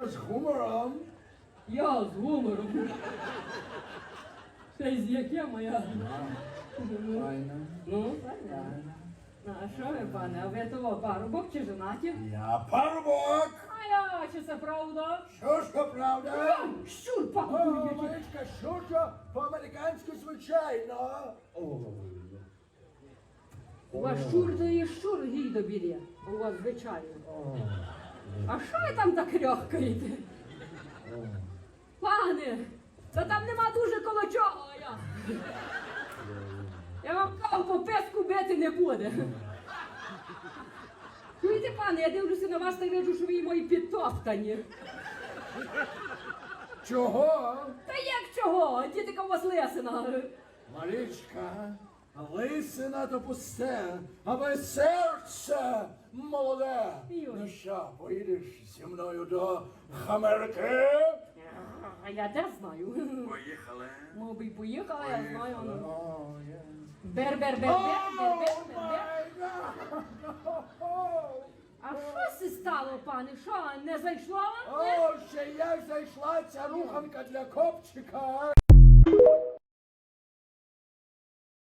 Я з гумором. Я з гумором. Та з яке моя? Ну, Файно. Ну, правильно. Ну, а що ви, пане, а ви того парубок чи женаті? Я парубок. А я, чи це правда? Що ж то правда? Щур, О, паку, який. Маричка, що по-американськи звичайно. У вас щур то є щур, гій до біля. У вас звичайно. А що ви там так рьохкаєте? Пане, та там нема дуже коло чого, а я. Я вам кажу, по песку бити не буде. Чуєте, пане, я дивлюся на вас та вижу, що ви мої підтоптані. Чого? Та як чого? Дітика у вас лесина. Марічка, лисина то пусте, аби серце молоде. Ну що, поїдеш зі мною до Америки? А я де знаю. Поїхали. Мов би поїхала, я знаю. ну. Бер, бер, бер, бер, бер, бер, бер! А що це стало, пане? Що, не зайшло вам? О, ще як зайшла ця руханка для копчика.